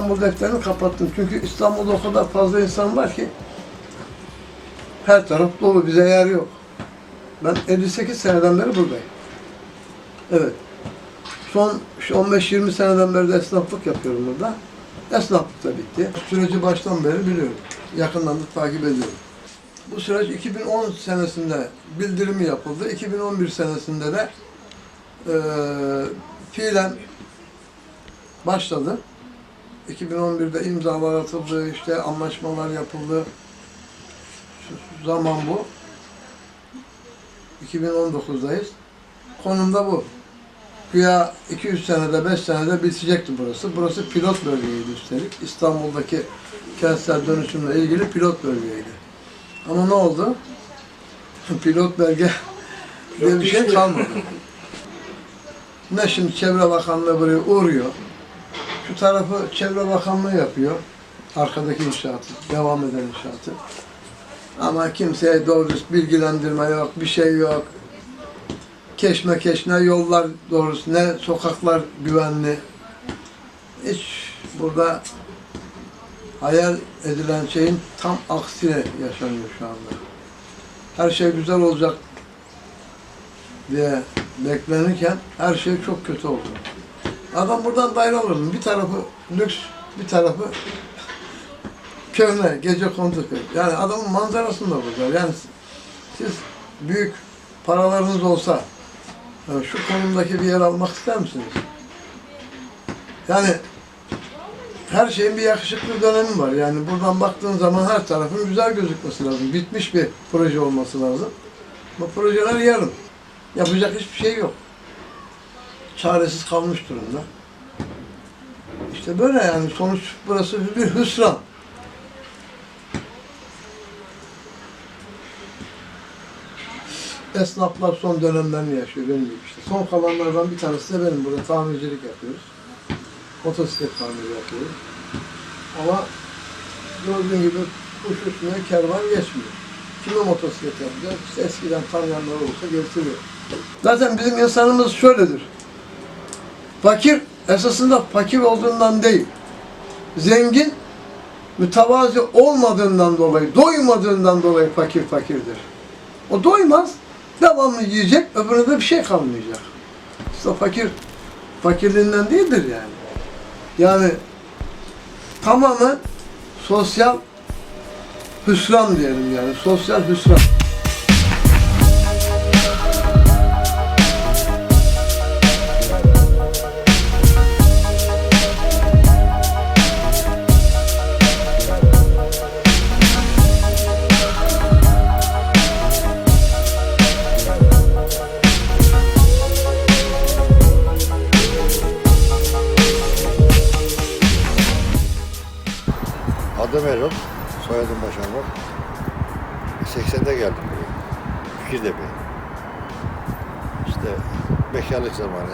İstanbul defterini kapattım. Çünkü İstanbul'da o kadar fazla insan var ki her taraf dolu, bize yer yok. Ben 58 seneden beri buradayım. Evet. Son şu 15-20 seneden beri de esnaflık yapıyorum burada. Esnaflık da bitti. Süreci baştan beri biliyorum. Yakından da takip ediyorum. Bu süreç 2010 senesinde bildirimi yapıldı. 2011 senesinde de eee fiilen başladı. 2011'de imzalar atıldı, işte anlaşmalar yapıldı. Şu zaman bu. 2019'dayız. Konum da bu. Güya 200 senede, 5 senede bitecekti burası. Burası pilot bölgeydi üstelik. İstanbul'daki kentsel dönüşümle ilgili pilot bölgeydi. Ama ne oldu? pilot bölge diye bir şey kalmadı. Ne şimdi Çevre Bakanlığı buraya uğruyor. Şu tarafı Çevre Bakanlığı yapıyor. Arkadaki inşaatı, devam eden inşaatı. Ama kimseye doğru bilgilendirme yok, bir şey yok. Keşme keşne yollar doğrusu, ne sokaklar güvenli. Hiç burada hayal edilen şeyin tam aksine yaşanıyor şu anda. Her şey güzel olacak diye beklenirken her şey çok kötü oldu. Adam buradan daire alır mı? Bir tarafı lüks, bir tarafı köhne, gece kondu köy. Yani adamın manzarasını da bozar. Yani siz büyük paralarınız olsa e, şu konumdaki bir yer almak ister misiniz? Yani her şeyin bir yakışıklı dönemi var. Yani buradan baktığın zaman her tarafın güzel gözükmesi lazım. Bitmiş bir proje olması lazım. Bu projeler yarım. Yapacak hiçbir şey yok. Çaresiz kalmış durumda. İşte böyle yani sonuç burası bir hüsran. Esnaflar son dönemlerini yaşıyor benim gibi işte. Son kalanlardan bir tanesi de benim burada tamircilik yapıyoruz. Motosiklet tamiri yapıyoruz. Ama gördüğün gibi kuş üstüne kervan geçmiyor. Kime motosiklet yapacağız? İşte eskiden tanıyanlar olursa getiriyor. Zaten bizim insanımız şöyledir. Fakir esasında fakir olduğundan değil. Zengin mütevazi olmadığından dolayı, doymadığından dolayı fakir fakirdir. O doymaz, devamlı yiyecek, öbüründe bir şey kalmayacak. İşte fakir, fakirliğinden değildir yani. Yani tamamen sosyal hüsran diyelim yani, sosyal hüsran.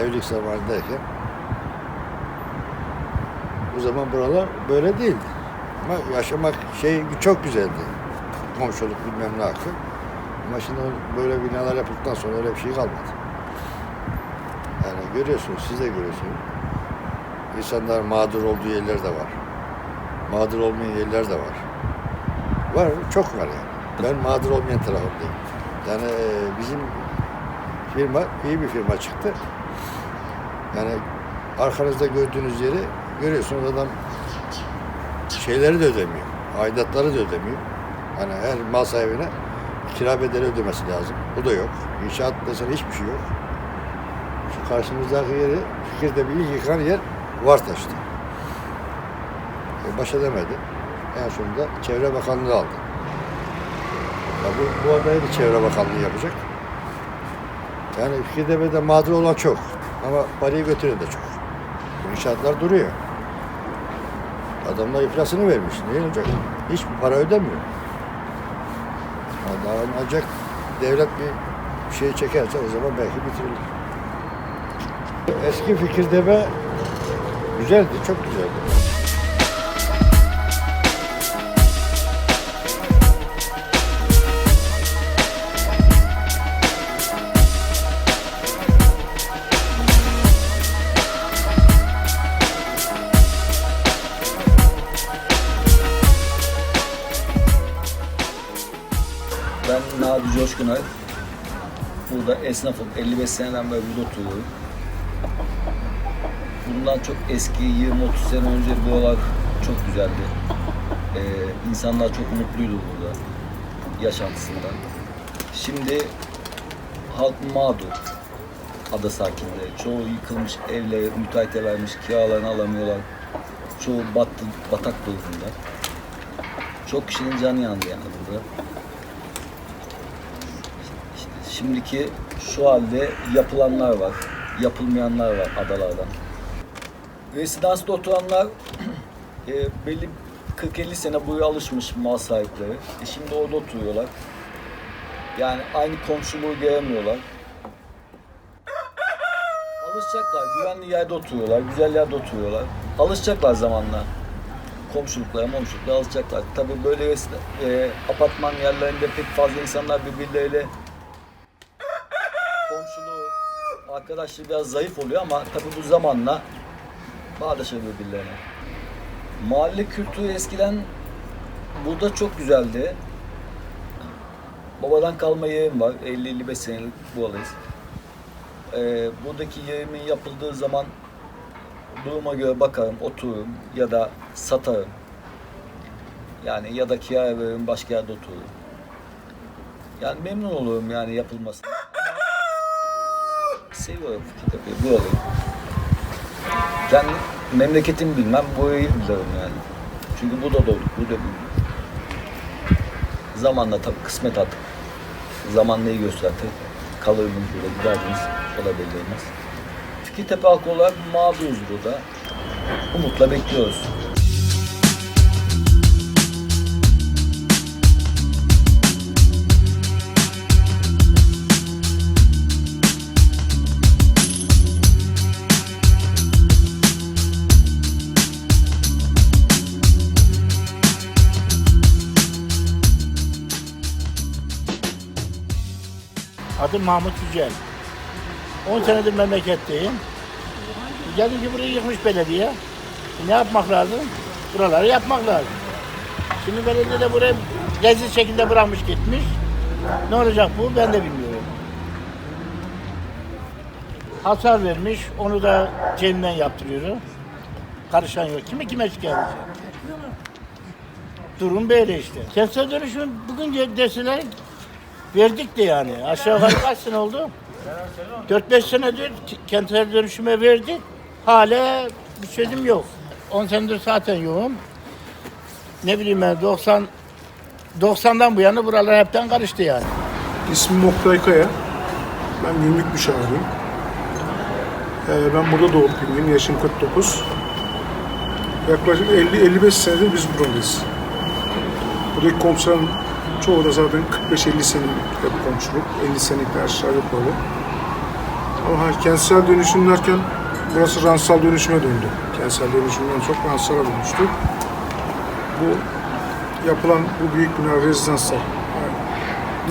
Evlilik zamanındayken bu zaman buralar böyle değildi. Ama yaşamak şey çok güzeldi. Komşuluk bilmem ne hakkı. Ama şimdi böyle binalar yapıldıktan sonra öyle bir şey kalmadı. Yani görüyorsunuz, siz de görüyorsunuz. İnsanlar mağdur olduğu yerler de var mağdur olmayan yerler de var. Var, çok var yani. Ben mağdur olmayan tarafındayım. Yani e, bizim firma iyi bir firma çıktı. Yani arkanızda gördüğünüz yeri görüyorsunuz adam şeyleri de ödemiyor. Aidatları da ödemiyor. Hani her mal sahibine kira bedeli ödemesi lazım. Bu da yok. İnşaat desen hiçbir şey yok. Şu karşımızdaki yeri fikirde bir ilk yıkan yer Vartaş'tı. E, baş edemedi. En sonunda Çevre Bakanlığı aldı. Ya bu, bu adayı da Çevre Bakanlığı yapacak. Yani Fikirtepe'de mağdur olan çok. Ama parayı götüren de çok. Bu inşaatlar duruyor. Adamlar iflasını vermiş. Ne olacak? Hiçbir para ödemiyor. Daha ancak devlet bir şey çekerse o zaman belki bitirilir. Eski Fikirtepe güzeldi, çok güzeldi. Arık. Burada esnafım. 55 seneden beri burada oturuyorum. Bundan çok eski 20-30 sene önce buralar çok güzeldi. Ee, insanlar çok mutluydu burada yaşantısından. Şimdi halk mağdur ada sakinleri. Çoğu yıkılmış evleri müteahhite vermiş, kiralarını alamıyorlar. Çoğu battı, batak durumunda. Çok kişinin canı yandı yani burada. Şimdiki şu halde yapılanlar var, yapılmayanlar var adalardan. Residansta oturanlar e, belli 40-50 sene buraya alışmış mal sahipleri. E şimdi orada oturuyorlar. Yani aynı komşuluğu göremiyorlar. Alışacaklar. Güvenli yerde oturuyorlar. Güzel yerde oturuyorlar. Alışacaklar zamanla. Komşuluklara, momşuluklara alışacaklar. Tabii böyle e, apartman yerlerinde pek fazla insanlar birbirleriyle komşuluğu, arkadaşlığı biraz zayıf oluyor ama tabii bu zamanla bağdaşır birbirlerine. Mahalle kültürü eskiden burada çok güzeldi. Babadan kalma yerim var. 50-55 senelik buradayız. Ee, buradaki yerimin yapıldığı zaman duruma göre bakarım, otururum ya da satarım. Yani ya da kiraya veririm, başka yerde otururum. Yani memnun olurum yani yapılmasına. Seviyorum Fikirtepe'yi, buralıyım. Kendi memleketimi bilmem, burayı bilirim yani. Çünkü burada doğduk, burada büyüdük. Zamanla tabii kısmet artık. Zaman neyi gösterdi? Kalır mıyız burada, gider miyiz? O da belli olmaz. Fikirtepe halkı olarak mağduruz burada. Umutla bekliyoruz. Adım Mahmut Yücel. 10 senedir memleketteyim. Geldim ki burayı yıkmış belediye. Ne yapmak lazım? Buraları yapmak lazım. Şimdi belediye de burayı leziz şekilde bırakmış gitmiş. Ne olacak bu ben de bilmiyorum. Hasar vermiş, onu da cebinden yaptırıyor. Karışan yok. Kimi kime şikayet? Durum böyle işte. Kentsel dönüşüm bugün deseler verdik de yani. Aşağı yukarı kaç sene oldu? 4-5 senedir kentsel dönüşüme verdik. Hala bir çözüm yok. 10 senedir zaten yoğun. Ne bileyim ben 90 90'dan bu yana buralar hepten karıştı yani. İsmim Oktay Kaya. Ben günlük müşaviriyim. Ee, ben burada doğup büyüdüm. Yaşım 49. Yaklaşık 50-55 senedir biz buradayız. Buradaki komşuların çoğu da zaten 45-50 senelik bir komşuluk. 50 senelik de aşağı yukarı. Ama kentsel dönüşüm derken burası ransal dönüşüme döndü. Kentsel dönüşümden çok ransala dönüştü. Bu yapılan bu büyük bina rezidanslar. Yani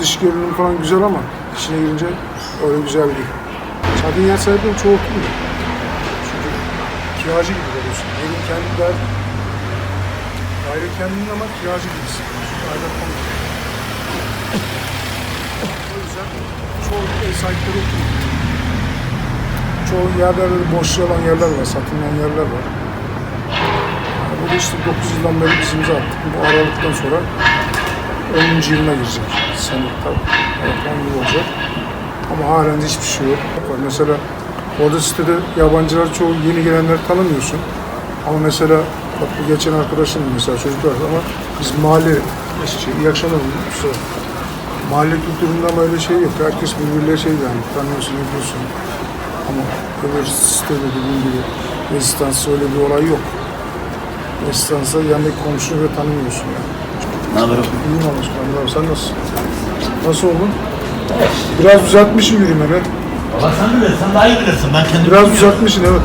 dış görünüm falan güzel ama içine girince öyle güzel değil. Zaten yer sahipleri çoğu oturmuyor. Çünkü kiracı gibi oluyorsun. Evin kendi der, daire kendinin ama kiracı gibisin. Aile kalmıyor. O yüzden çoğu ev sahipleri oturmuyor. Çoğu yerlerde de boş olan yerler var, satılmayan yerler var. Yani burada işte 9 yıldan beri biz attık. Bu Aralık'tan sonra 10. yılına girecek. Sene tabii. Evet, 10 yıl olacak. Ama halen de hiçbir şey yok. Mesela orada sitede yabancılar çoğu yeni gelenleri tanımıyorsun. Ama mesela bak bu geçen arkadaşım mesela çocuklar ama biz mahalle şey, iyi akşamlar Mustafa. Mahalle kültüründe ama öyle şey yok. Herkes birbirine şey yani tanıyorsun, ediyorsun. Ama öbür sitede dediğim gibi rezistansı öyle bir olay yok. Rezistansa yanındaki komşunu bile tanımıyorsun yani. Ne haber? İyiyim Allah'ım. Abi sen nasılsın? Nasıl oldun? Biraz düzeltmişsin yürümeni. Valla sen bilirsin, sen daha iyi bilirsin. Ben kendim Biraz bilmiyorum. düzeltmişsin evet.